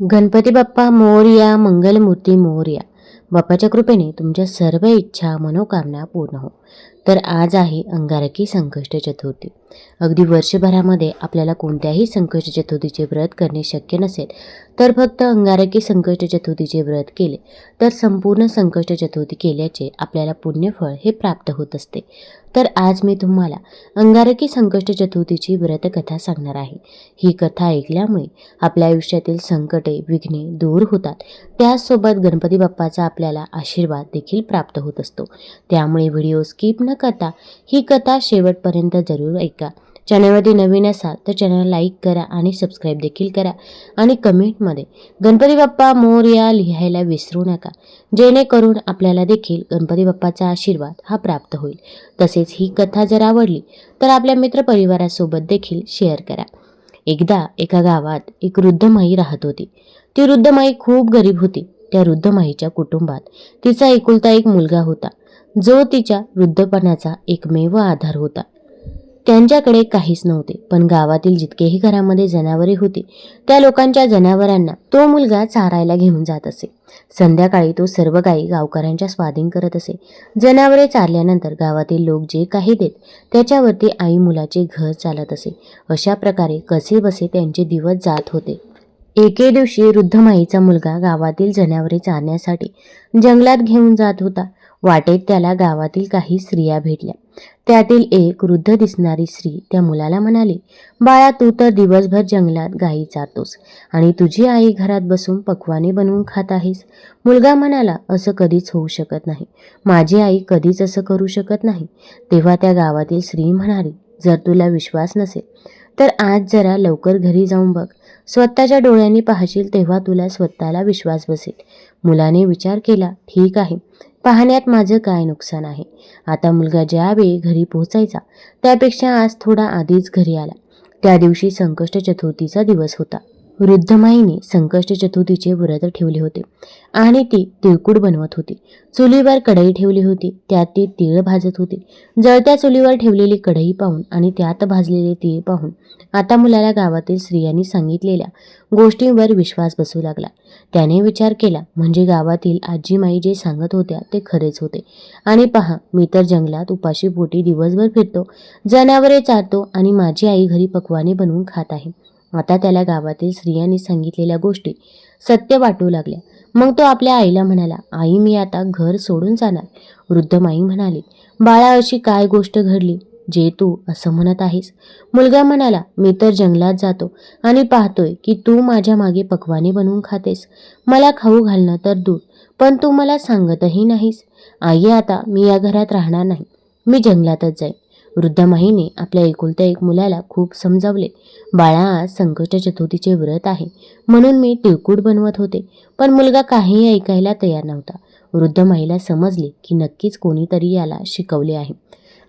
गणपती बाप्पा मोरया मंगलमूर्ती मोरया. बाप्पाच्या कृपेने तुमच्या सर्व इच्छा मनोकामना पूर्ण हो. तर आज आहे अंगारकी संकष्ट चतुर्थी. अगदी वर्षभरामध्ये आपल्याला कोणत्याही संकष्ट चतुर्थीचे व्रत करणे शक्य नसेल तर फक्त अंगारकी संकष्ट चतुर्थीचे व्रत केले. तर संपूर्ण संकष्ट चतुर्थी केल्याचे आपल्याला पुण्यफळ हे प्राप्त होत असते. तर आज मी तुम्हाला अंगारकी संकष्ट चतुर्थीची व्रतकथा सांगणार आहे. ही कथा ऐकल्यामुळे आपल्या आयुष्यातील संकटे विघ्ने दूर होतात. त्याचसोबत गणपती बाप्पाचा आपल्याला आशीर्वाद देखील प्राप्त होत असतो. त्यामुळे व्हिडिओ स्किप न करता ही कथा शेवटपर्यंत जरूर ऐका. चॅनलवरती नवीन असाल तर चॅनल लाईक करा आणि सबस्क्राईब देखील करा. आणि कमेंटमध्ये गणपती बाप्पा मोरया लिहायला विसरू नका. जेणेकरून आपल्याला देखील गणपती बाप्पाचा आशीर्वाद हा प्राप्त होईल. तसेच ही कथा जर आवडली तर आपल्या मित्रपरिवारासोबत देखील शेअर करा. एकदा एका गावात एक वृद्ध माई राहत होती. ती वृद्ध माई खूप गरीब होती. त्या वृद्ध माईच्या कुटुंबात तिचा एकुलता एक मुलगा होता. जो तिच्या वृद्धपणाचा एकमेव आधार होता. त्यांच्याकडे काहीच नव्हते. पण गावातील जितकेही घरामध्ये जनावरे होती त्या लोकांच्या जनावरांना तो मुलगा चारायला घेऊन जात असे. संध्याकाळी तो सर्व गायी गावकऱ्यांच्या स्वाधीन करत असे. जनावरे चारल्यानंतर गावातील लोक जे काही देत त्याच्यावरती आई मुलाचे घर चालत असे. अशा प्रकारे कसे बसे त्यांचे दिवस जात होते. एके दिवशी वृद्ध माईचा मुलगा गावातील जनावरे चारण्यासाठी जंगलात घेऊन जात होता. वाटेत त्याला गावातील काही स्त्रिया भेटल्या. त्यातील एक वृद्ध दिसणारी स्त्री त्या मुलाला म्हणाली बाळा तू तर दिवसभर जंगलात गायी चारतोस आणि तुझी आई घरात बसून पक्वाने बनवून खात आहेस. मुलगा म्हणाला असं कधीच होऊ शकत नाही. माझी आई कधीच असं करू शकत नाही तेव्हा त्या गावातील स्त्री म्हणाली जर तुला विश्वास नसेल तर आज जरा लवकर घरी जाऊन बघ. स्वतःच्या डोळ्यांनी पाहशील तेव्हा तुला स्वतःला विश्वास बसेल मुलाने विचार केला ठीक आहे. पाहण्यात माझं काय नुकसान आहे? आता मुलगा ज्यावेळी घरी पोहोचायचा त्यापेक्षा आज थोडा आधीच घरी आला. त्या दिवशी संकष्ट चतुर्थीचा दिवस होता. वृद्ध माईने संकष्ट चतुर्थीचे व्रत ठेवले होते आणि ती तिळकूड बनवत होती. चुलीवर कढई ठेवली होती त्यात ती तीळ भाजत होती. जळत्या चुलीवर ठेवलेली कढई पाहून आणि त्यात भाजलेले तीळ पाहून आता मुलाला गावातील स्त्रियांनी सांगितलेल्या गोष्टींवर विश्वास बसू लागला. त्याने विचार केला म्हणजे गावातील आजीमाई जे सांगत होत्या ते खरेच होते. आणि पहा मी तर जंगलात उपाशी पोटी दिवसभर फिरतो. जनावरे चारतो आणि माझी आई घरी पकवाने बनवून खात आहे. आता त्याला गावातील स्त्रियांनी सांगितलेल्या गोष्टी सत्य वाटू लागल्या. मग तो आपल्या आईला म्हणाला आई मी आता घर सोडून जाणार. वृद्ध माई म्हणाली बाळा अशी काय गोष्ट घडली? जे तू असं म्हणत आहेस. मुलगा म्हणाला मी तर जंगलात जातो आणि पाहतोय की तू माझ्या मागे पकवाने बनवून खातेस. मला खाऊ घालणं तर दूर पण तू मला सांगतही नाहीस. आई आता मी या घरात राहणार नाही. मी जंगलातच जाईन. वृद्ध माईने आपल्या एकुलत्या एक मुलाला खूप समजावले. बाळा आज संकष्ट चतुर्थीचे व्रत आहे. म्हणून मी तिळकूट बनवत होते पण मुलगा काहीही ऐकायला तयार नव्हता. वृद्ध माईला समजले की नक्कीच कोणीतरी याला शिकवले आहे.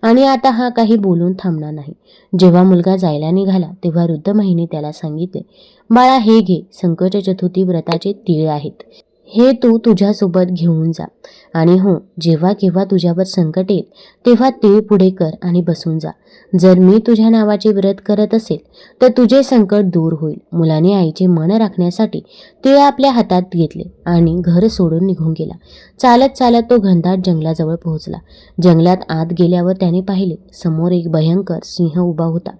आणि आता हा काही बोलून थांबणार नाही. जेव्हा मुलगा जायला निघाला तेव्हा वृद्ध माईने त्याला सांगितले बाळा हे घे. संकट चतुर्थी व्रताचे तीळ आहेत. हे तू तुझ्यासोबत घेऊन जा. आणि हो जेव्हा केव्हा तुझ्यावर संकट येईल तेव्हा तीळ पुढे कर आणि बसून जा. जर मी तुझ्या नावाचे व्रत करत असेल तर तुझे संकट दूर होईल. मुलाने आईचे मन राखण्यासाठी ते आपल्या हातात घेतले आणि घर सोडून निघून गेला. चालत चालत तो घनदाट जंगलाजवळ पोहोचला. जंगलात आत गेल्यावर त्याने पाहिले समोर एक भयंकर सिंह उभा होता.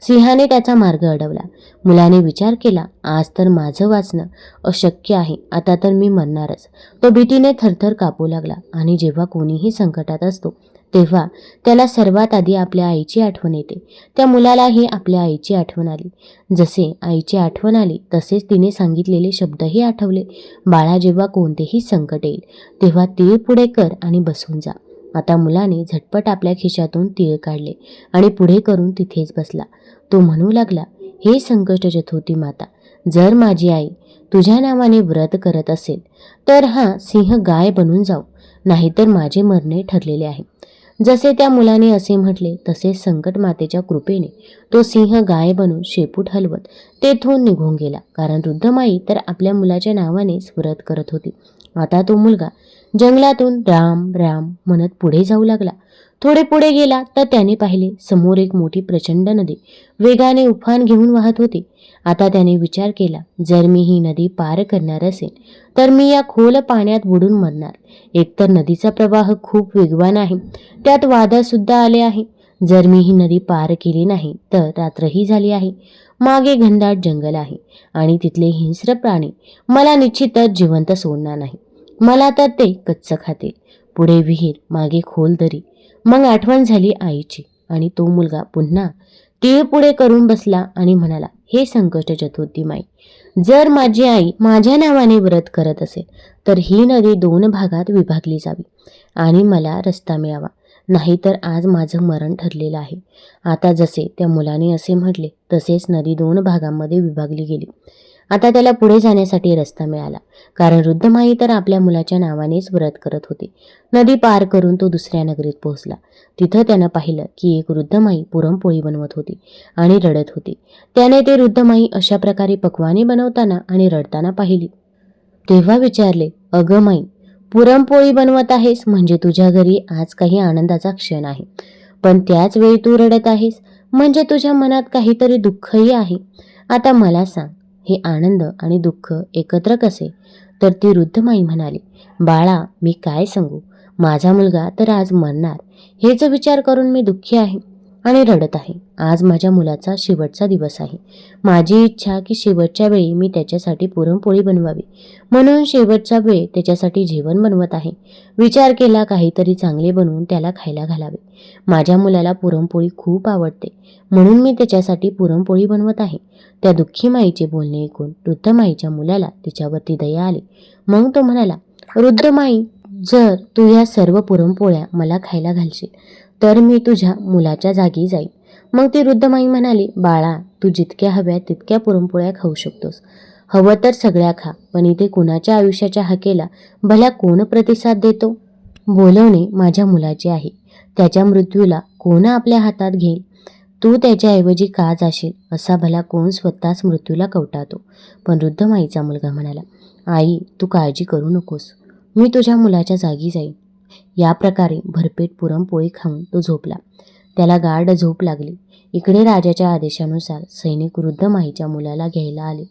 सिंहाने त्याचा मार्ग अडवला. मुलाने विचार केला आज तर माझं वाचणं अशक्य आहे. आता तर मी मरणारच तो भीतीने थरथर कापू लागला आणि जेव्हा कोणीही संकटात असतो तेव्हा त्याला सर्वात आधी आपल्या आईची आठवण येते. त्या मुलालाही आपल्या आईची आठवण आली. जसे आईची आठवण आली तसेच तिने सांगितलेले शब्दही आठवले. बाळा जेव्हा कोणतेही संकट येईल तेव्हा तीळ पुढे कर आणि बसून जा. आता मुलाने झटपट आपल्या खिशातून तीळ काढले आणि पुढे करून तिथेच बसला. तो म्हणू लागला हे संकट चतुर्थी माता जर माझी आई तुझ्या नावाने व्रत करत असेल तर हा सिंह गाय बनून जाऊ नाहीतर माझे मरणे ठरलेले आहे. जसे त्या मुलाने असे म्हटले तसे संकट मातेच्या कृपेने तो सिंह गाय बनून शेपूट हलवत तेथून निघून गेला. कारण वृद्धमाई तर आपल्या मुलाच्या नावानेच व्रत करत होती. आता तो मुलगा जंगलातून राम राम म्हणत पुढे जाऊ लागला. थोडे पुढे गेला तर त्याने पाहिले समोर एक मोठी प्रचंड नदी. वेगाने उफान घेऊन वाहत होती. आता त्याने विचार केला जर मी ही नदी पार करणार असेल तर मी या खोल पाण्यात बुडून मरणार. एकतर नदीचा प्रवाह खूप वेगवान आहे. त्यात वादासुद्धा आले आहे. जर मी ही नदी पार केली नाही तर रात्रही झाली आहे. मागे घनदाट जंगल आहे आणि तिथले हिंस्र प्राणी मला निश्चितच जिवंत सोडणार नाही. मला तर ते कच्च खातील. पुढे विहीर मागे खोल दरी मग आठवण झाली आईची आणि तो मुलगा पुन्हा तीळ पुढे करून बसला आणि म्हणाला हे संकष्ट चतुर्थी माई जर माझी आई माझ्या नावाने व्रत करत असेल तर ही नदी दोन भागात विभागली जावी आणि मला रस्ता मिळावा. नाहीतर आज माझं मरण ठरलेलं आहे. आता जसे त्या मुलाने असे म्हटले तसेच नदी दोन भागांमध्ये विभागली गेली. आता त्याला पुढे जाण्यासाठी रस्ता मिळाला. कारण वृद्धमाई तर आपल्या मुलाच्या नावानेच व्रत करत होती. नदी पार करून तो दुसऱ्या नगरीत पोहोचला. तिथं त्यानं पाहिलं की एक वृद्धमाई पुरणपोळी बनवत होती आणि रडत होती. त्याने ते वृद्धमाई अशा प्रकारे पकवाने बनवताना आणि रडताना पाहिली. तेव्हा विचारले अगं माई पुरणपोळी बनवत आहेस म्हणजे तुझ्या घरी आज काही आनंदाचा क्षण आहे. पण त्याच वेळी तू रडत आहेस. म्हणजे तुझ्या मनात काहीतरी दुःखही आहे. आता मला सांग हे आनंद आणि दुःख एकत्र कसे? तर ती वृद्ध माई म्हणाली बाळा मी काय सांगू? माझा मुलगा तर आज मरणार. हेच विचार करून मी दुःखी आहे. आणि रडत आहे. आज माझ्या मुलाचा शेवटचा दिवस आहे. माझी इच्छा की शेवटच्या वेळी मी त्याच्यासाठी पुरणपोळी बनवावी. म्हणून शेवटचा वेळ त्याच्यासाठी जेवण बनवत आहे. विचार केला काहीतरी चांगले बनवून त्याला खायला घालावे. माझ्या मुलाला पुरणपोळी खूप आवडते. म्हणून मी त्याच्यासाठी पुरणपोळी बनवत आहे. त्या दुःखी माईचे बोलणे ऐकून वृद्ध माईच्या मुलाला तिच्यावरती दया आली. मग तो म्हणाला वृद्ध माई जर तू या सर्व पुरणपोळ्या मला खायला घालशील तर मी तुझ्या मुलाच्या जागी जाईन. मग ती वृद्ध माई म्हणाली बाळा तू जितक्या हव्या तितक्या पुरणपोळ्या खाऊ शकतोस. हवं तर सगळ्या खा पण इथे कुणाच्या आयुष्याच्या हाकेला भल्या कोण प्रतिसाद देतो? बोलवणे माझ्या मुलाचे आहे. त्याच्या मृत्यूला कोण आपल्या हातात घेईल? तू त्याच्याऐवजी का जाशील? असा भला कोण स्वतःच मृत्यूला कवटातो? पण वृद्ध माईचा मुलगा म्हणाला आई तू काळजी करू नकोस. मी तुझ्या मुलाच्या जागी जाईन. या प्रकारे भरपेट पुरणपोळी खाऊन तो झोपला. त्याला गाढ झोप लागली. इकडे राजाच्या आदेशानुसार सैनिक वृद्ध माईच्या मुलाला घ्यायला आले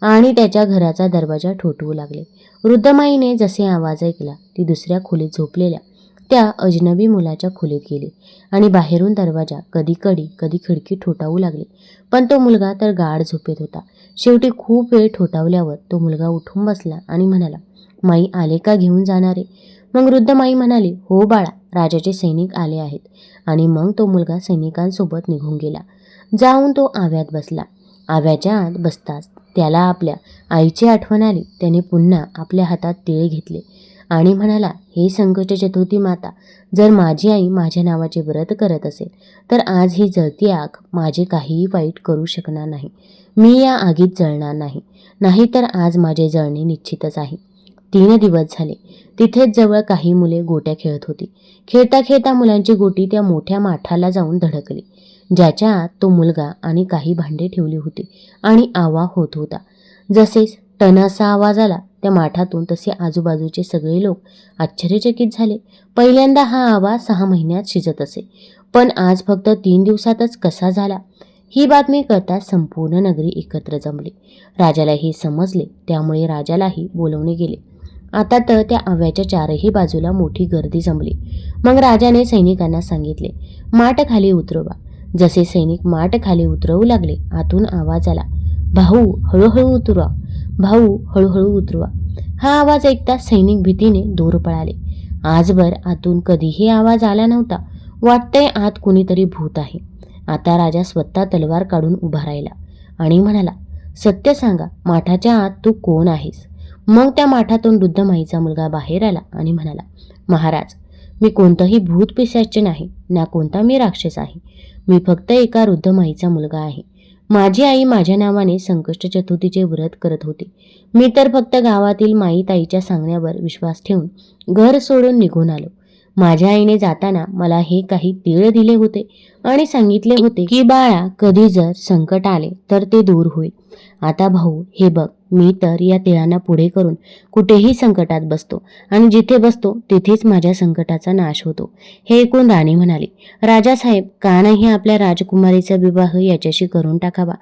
आणि त्याच्या घराचा दरवाजा ठोठवू लागले. वृद्ध माईने जसे आवाज ऐकला ती दुसऱ्या खोलीत झोपलेल्या. त्या अजनबी मुलाच्या खोलीत गेली आणि बाहेरून दरवाजा कधी कडी कधी खिडकी ठोठावू लागले. पण तो मुलगा तर गाढ झोपेत होता. शेवटी खूप वेळ ठोठावल्यावर तो मुलगा उठून बसला आणि म्हणाला माई आले का घेऊन जाणारे? मग वृद्ध माई म्हणाली हो बाळा राजाचे सैनिक आले आहेत. आणि मग तो मुलगा सैनिकांसोबत निघून गेला. जाऊन तो आव्यात बसला. आव्याच्या आत बसताच त्याला आपल्या आईची आठवण आली. त्याने पुन्हा आपल्या हातात तिळे घेतले आणि म्हणाला हे संकट चतुर्थी माता जर माझी आई माझ्या नावाचे व्रत करत असेल तर आज ही जळती आग माझे काहीही वाईट करू शकणार नाही. मी या आगीत जळणार नाही. नाहीतर आज माझे जळणे निश्चितच आहे. तीन दिवस झाले. तिथेच जवळ काही मुले गोट्या खेळत होती. खेळता खेळता मुलांची गोटी त्या मोठ्या माठाला जाऊन धडकली. ज्याच्या आत तो मुलगा आणि काही भांडे ठेवली होती आणि आवा होत होता. जसेच टनासा आवाज आला त्या माठातून तसे आजूबाजूचे सगळे लोक आश्चर्यचकित झाले. पहिल्यांदा हा आवाज सहा महिन्यात शिजत असे. पण आज फक्त तीन दिवसातच कसा झाला? ही बातमी करता संपूर्ण नगरी एकत्र जमली. राजाला हे समजले त्यामुळे राजालाही बोलवणे गेले. आता तर त्या आव्याच्या चारही बाजूला मोठी गर्दी जमली. मग राजाने सैनिकांना सांगितले माठ खाली उतरवा. जसे सैनिक माठ खाली उतरवू लागले आतून आवाज आला भाऊ हळूहळू उतरवा. भाऊ हळूहळू उतरवा. हा आवाज ऐकता सैनिक भीतीने दूर पळाले. आजवर आतून कधीही आवाज आला नव्हता. वाटतंय आत कुणीतरी भूत आहे. आता राजा स्वतः तलवार काढून उभा राहिला आणि म्हणाला सत्य सांगा माठाच्या आत तू कोण आहेस? मग त्या माठातून वृद्ध माईचा मुलगा बाहेर आला आणि म्हणाला महाराज मी कोणतंही भूत पिशाचे नाही ना कोणता मी राक्षस आहे. मी फक्त एका वृद्ध माईचा मुलगा आहे. माझी आई माझ्या नावाने संकष्ट चतुर्थीचे व्रत करत होती. मी तर फक्त गावातील माई ताईच्या सांगण्यावर विश्वास ठेवून घर सोडून निघून आलो. माझ्या आईने जाताना मला हे काही तीळ दिले होते आणि सांगितले होते की बाळा कधी जर संकट आले तर ते दूर होईल. आता भाऊ हे बघ मी तर या तिळांना पुढे करून कुठेही संकटात बसतो आणि जिथे बसतो तिथेच माझ्या संकटाचा नाश होतो. हे ऐकून राणी म्हणाली राजासाहेब का नाही आपल्या राजकुमारीचा विवाह याच्याशी करून टाकावा?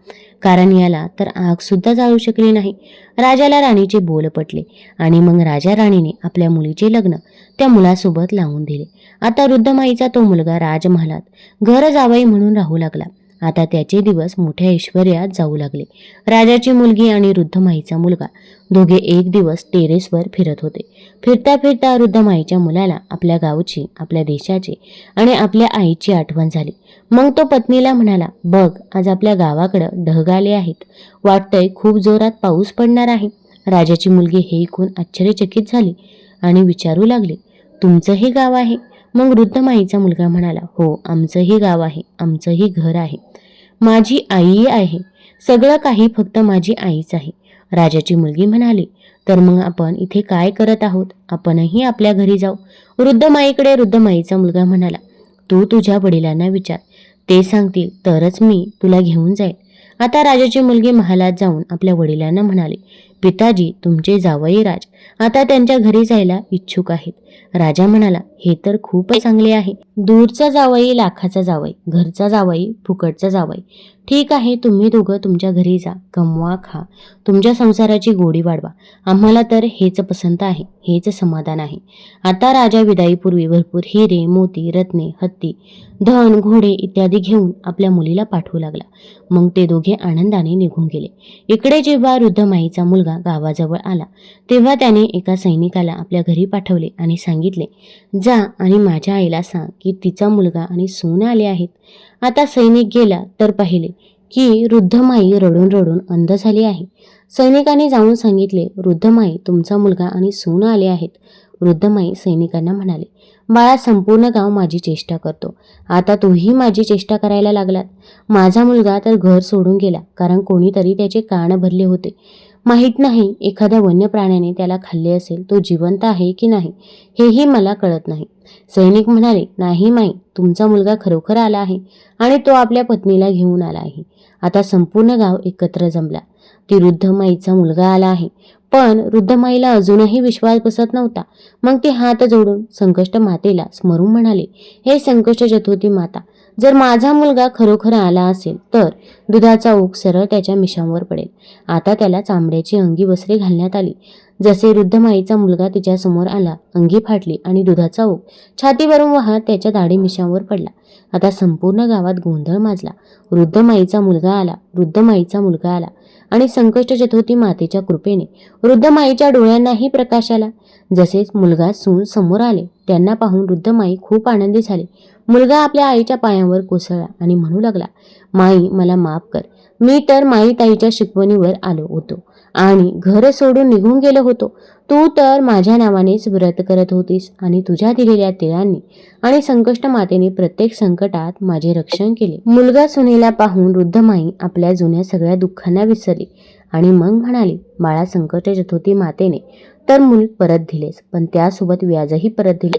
कारण याला तर आग सुद्धा जाळू शकली नाही. राजाला राणीचे बोल पटले आणि मग राजा राणीने आपल्या मुलीचे लग्न त्या मुलासोबत लावून दिले. आता वृद्धमाईचा तो मुलगा राजमहालात घर जावई म्हणून राहू लागला. आता त्याचे दिवस मोठ्या ऐश्वर्यात जाऊ लागले. राजाची मुलगी आणि वृद्धमाईचा मुलगा दोघे एक दिवस टेरेसवर फिरत होते. फिरता फिरता वृद्धमाईच्या मुलाला आपल्या गावची आपल्या देशाची आणि आपल्या आईची आठवण झाली. मग तो पत्नीला म्हणाला बघ आज आपल्या गावाकडं ढग आले आहेत. वाटतंय खूप जोरात पाऊस पडणार आहे. राजाची मुलगी हे ऐकून आश्चर्यचकित झाली आणि विचारू लागली तुमचं हे गाव आहे? मग वृद्ध माईचा मुलगा म्हणाला हो आमचंही गाव आहे आमचंही घर आहे. माझी आई आहे. सगळं काही फक्त माझी आईच आहे. राजाची मुलगी म्हणाली तर मग आपण इथे काय करत आहोत? आपणही आपल्या घरी जाऊ. वृद्ध माईकडे वृद्ध माईचा मुलगा म्हणाला तू तुझ्या वडिलांना विचार. ते सांगतील तरच मी तुला घेऊन जाईल आता राजाची मुलगी महालात जाऊन आपल्या वडिलांना म्हणाली पिताजी तुमचे जावई राज. आता त्यांच्या घरी जायला इच्छुक आहेत. राजा म्हणाला हे तर खूपच चांगले आहे. दूरचा जावई लाखाचा जावई घरचा जावई फुकटचा जावई. ठीक आहे तुम्ही दोघं तुमच्या घरी जा. कमवा खा. तुमच्या संसाराची गोडी वाढवा. आम्हाला तर हेच पसंत आहे हेच समाधान आहे. आता राजा विदाईपूर्वी भरपूर हिरे मोती रत्ने हत्ती धन घोडे इत्यादी घेऊन आपल्या मुलीला पाठवू लागला. मग ते दोघे आनंदाने निघून गेले. इकडे जेव्हा वृद्ध माईचा मुलगा गावाजवळ आला. तेव्हा त्याने एका सैनिकाला आपल्या घरी पाठवले आणि सांगितले जा आणि माझ्या आईला सांग की तिचा मुलगा आणि सून आले आहेत. आता सैनिक गेला तर पाहिले की वृद्ध माई रडून रडून अंध झाली आहे. सैनिकाने जाऊन सांगितले वृद्ध माई तुमचा मुलगा आणि सून आले आहेत. वृद्ध माई सैनिकांना म्हणाले बाळा संपूर्ण गाव माझी चेष्टा करतो. आता तूही माझी चेष्टा करायला लागलात. माझा मुलगा तर घर सोडून गेला कारण कोणीतरी त्याचे कान भरले होते. माहीत नाही एखाद्या वन्य प्राण्याने त्याला खाल्ले असेल तो जिवंत आहे की नाही हेही मला कळत नाही. सैनिक म्हणाले नाही माई तुमचा मुलगा खरोखर आला आहे आणि तो आपल्या पत्नीला घेऊन आला आहे. आता संपूर्ण गाव एकत्र जमला. ती वृद्ध माईचा मुलगा आला आहे. पण वृद्ध माईला अजूनही विश्वास बसत नव्हता. मग ते हात जोडून संकष्ट मातेला स्मरून म्हणाले हे संकष्ट चतुर्थी माता जर माझा मुलगा खरोखर आला असेल तर दुधाचा ओघ सरळ त्याच्या मिशांवर पडेल. आता त्याला चांबड्याची अंगी वस्त्रे घालण्यात आली. जसे वृद्ध माईचा मुलगा तिच्यासमोर आला अंगी फाटली आणि दुधाचा ओघ छातीवरून वाहत त्याच्या दाढी मिशांवर पडला. आता संपूर्ण गावात गोंधळ माजला. वृद्ध माईचा मुलगा आला वृद्ध माईचा मुलगा आला आणि संकष्ट चतुर्थी मातेच्या कृपेने वृद्ध माईच्या डोळ्यांनाही प्रकाश आला. जसेच मुलगा सून समोर आले त्यांना पाहून वृद्ध माई खूप आनंदी झाली. मुलगा आपल्या आईच्या पायांवर कोसळला आणि म्हणू लागला माई मला माफ कर. मी तर माई ताईच्या शिकवणीवर आलो होतो. आणि घर सोडून निघून गेलो होतो. तू तर माझ्या नावानेच व्रत करत होतीस आणि तुझ्या दिलेल्या तिळांनी आणि संकष्ट मातेने प्रत्येक संकटात माझे रक्षण केले. मुलगा सुनेला पाहून वृद्ध माई आपल्या जुन्या सगळ्या दुःखांना विसरली आणि मग म्हणाली बाळा संकट चतुर्थी मातेने तर मूल परत दिलेस पण त्यासोबत व्याजही परत दिले.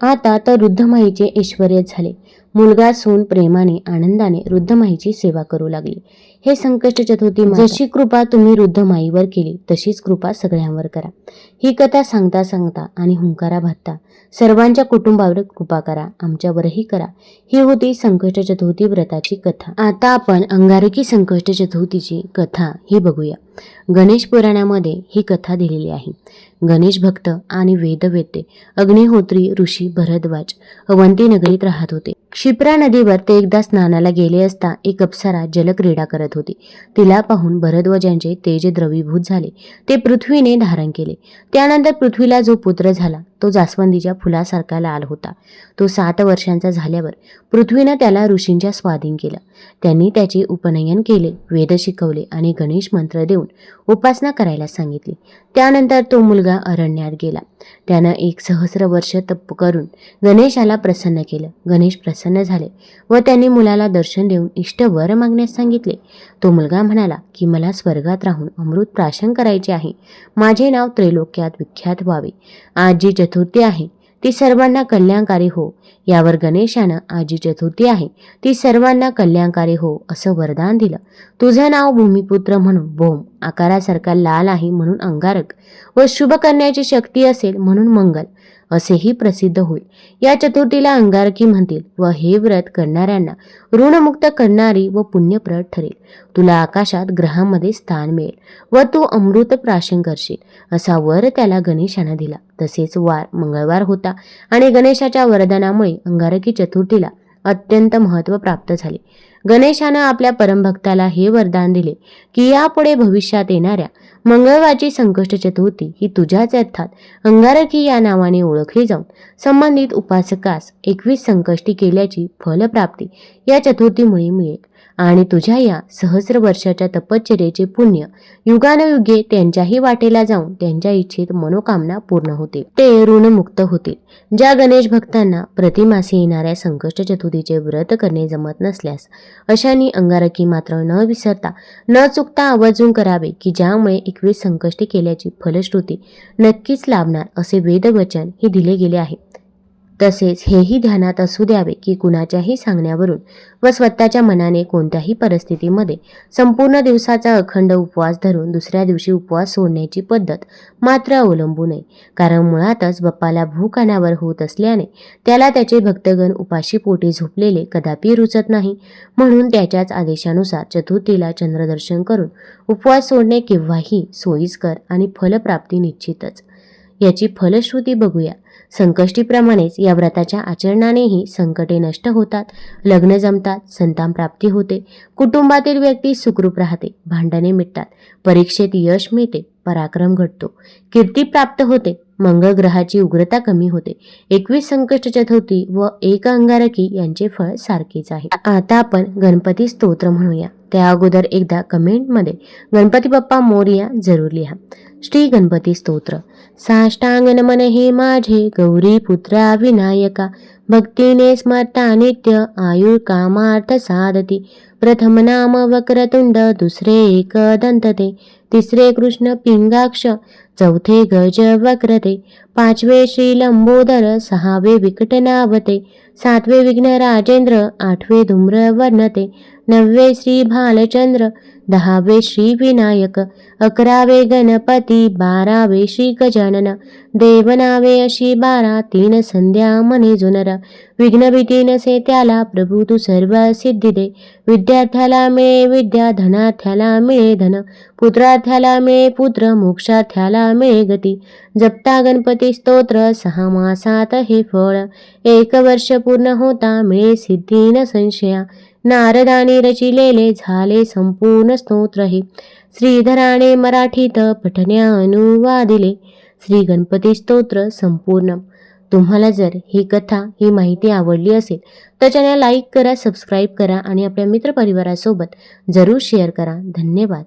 आता तर वृद्धमाईचे ऐश्वर्य झाले. मुलगा सून प्रेमाने आनंदाने वृद्धमाईची सेवा करू लागली. हे संकष्ट चतुर्थी जशी कृपा तुम्ही वृद्धमाईवर केली तशीच कृपा सगळ्यांवर करा. ही कथा सांगता सांगता आणि हुंकारा भातता सर्वांच्या कुटुंबावर कृपा करा आमच्यावरही करा. ही होती संकष्ट चतुर्थी व्रताची कथा. आता आपण अंगारकी संकष्ट चतुर्थीची कथा ही बघूया. गणेश पुराणामध्ये ही कथा दिलेली आहे. गणेश भक्त आणि वेदवेते अग्निहोत्री ऋषी भरद्वाज अवंती नगरीत राहत होते. क्षिप्रा नदीवर ते एकदा स्नानाला गेले असता एक अप्सरा जलक्रीडा करत होती. तिला पाहून भरद्वाजांचे तेज द्रवीभूत झाले. ते पृथ्वीने धारण केले. त्यानंतर पृथ्वीला जो पुत्र झाला तो जास्वंदीच्या फुलासारखा लाल होता. तो सात वर्षांचा झाल्यावर पृथ्वीनं त्याला ऋषींच्या स्वाधीन केलं. त्यांनी त्याचे उपनयन केले वेद शिकवले आणि गणेश मंत्र देऊन उपासना करायला सांगितली. त्यानंतर तो मुलगा अरण्यात गेला. त्यानं एक सहस्र वर्ष तप करून गणेशाला प्रसन्न केलं. गणेश प्रसन्न प्रसन्न झाले व त्यांनी मुलाला दर्शन देऊन इष्ट वर मागण्यास सांगितले. तो मुलगा म्हणाला की मला स्वर्गात राहून अमृत प्राशन करायचे आहे. माझे नाव त्रैलोक्यात विख्यात व्हावे. आज जी चतुर्थी आहे. ती सर्वांना कल्याणकारी हो. यावर गणेशानं आजी चतुर्थी आहे. ती सर्वांना कल्याणकारी हो असं वरदान दिलं. तुझं नाव भूमिपुत्र म्हणून भोम आकारासारखा लाल आहे म्हणून अंगारक व शुभ करण्याची शक्ती असेल म्हणून मंगल. असेही प्रसिद्ध होईल. या चतुर्थीला अंगारकी म्हणतील व हे व्रत करणाऱ्यांना ऋणमुक्त करणारी व पुण्यप्रद ठरेल. तुला आकाशात ग्रहामध्ये स्थान मिळेल व तू अमृत प्राशन करशील. असा वर त्याला गणेशानं दिला. तसेच वार मंगळवार होता आणि गणेशाच्या वरदानामुळे अंगारकी चतुर्थीला अत्यंत महत्त्व प्राप्त झाले. गणेशानं आपल्या परमभक्ताला हे वरदान दिले की यापुढे भविष्यात येणाऱ्या मंगळवारची संकष्ट चतुर्थी ही तुझ्याच अर्थात अंगारकी या नावाने ओळखली जाऊन संबंधित उपासकास एकवीस संकष्टी केल्याची फलप्राप्ती या चतुर्थीमुळे मिळेल. आणि तुझ्या या सहस्र वर्षाच्या तपश्चर्येचे पुण्य युगानयुगे त्यांच्याही वाटेला जाऊन त्यांच्या इच्छित मनोकामना पूर्ण होते. ते ऋणमुक्त होतील ज्या गणेश भक्तांना प्रतिमासी येणाऱ्या संकष्ट चतुर्थीचे व्रत करणे जमत नसल्यास अशांनी अंगारकी मात्र न विसरता न चुकता आवर्जून करावे की ज्यामुळे एकवीस संकष्टी केल्याची फलश्रुती नक्कीच लाभणार असे वेदवचन हे दिले गेले आहे. तसेच हेही ध्यानात असू द्यावे की कुणाच्याही सांगण्यावरून व स्वतःच्या मनाने कोणत्याही परिस्थितीमध्ये संपूर्ण दिवसाचा अखंड उपवास धरून दुसऱ्या दिवशी उपवास सोडण्याची पद्धत मात्र अवलंबू नये कारण मुळातच बाप्पाला भूक अनावर होत असल्याने त्याला त्याचे भक्तगण उपाशी पोटी झोपलेले कदापि रुचत नाही. म्हणून त्याच्याच आदेशानुसार चतुर्थीला चंद्रदर्शन करून उपवास सोडणे केव्हाही सोयीस्कर आणि फलप्राप्ती निश्चितच. याची फलश्रुती बघूया. संकष्टीप्रमाणेच या व्रताच्या आचरणानेही संकटे नष्ट होतात लग्न जमतात संतान प्राप्ती होते कुटुंबातील व्यक्ती सुखरूप राहते भांडणे मिटतात परीक्षेत यश मिळते पराक्रम घडतो कीर्ती प्राप्त होते मंगळ ग्रहाची उग्रता कमी होते एकवीस संकष्ट चतुर्थी व एक अंगारकी यांचे फळ सारखेच आहे. आता आपण गणपती स्तोत्र म्हणूया. त्या अगोदर एकदा कमेंटमध्ये गणपती बाप्पा मोरिया जरूर लिहा. श्री गणपती स्तोत्र. साष्टांग नमन हे माझे गौरी पुत्रा विनायका. भक्तीने स्मरता नित्य आयुर कामार्थ साधती. प्रथम नाम वक्रतुंड दुसरे एक दंतते. तिसरे कृष्ण पिंगाक्ष चौथे गज वक्रते. पाचवे श्री लंबोदर सहावे विकटनावते सातवे विघ्न राजेंद्र आठवे धूम्र वर्णते नववे श्री भालचंद्र दहावे श्री विनायक अकरावे गणपती बारावे श्री गजानन देवनावे अशी बारा तीन संध्या मने जुनर. विघ्नभीती नसे त्याला प्रभू तू सर्व सिद्धी दे. विद्यार्थ्याला मिळे विद्या धनार्थ्याला मिळे धन. पुत्रार्थ्याला मिळे पुत्र मोक्षार्थ्याला मिळे गती. जपता गणपती स्तोत्र सहा मासात हे फळ एक वर्ष पूर्ण होता मिळे सिद्धी न संशया नारदाने रचिलेले झाले संपूर्ण स्तोत्र हे श्रीधराने मराठीत पठण्या अनुवादिले श्री गणपती स्तोत्र संपूर्ण तुम्हाला जर ही कथा ही माहिती आवडली असेल तर चॅनल लाईक करा सबस्क्राईब करा आणि आपल्या मित्रपरिवारासोबत जरूर शेअर करा धन्यवाद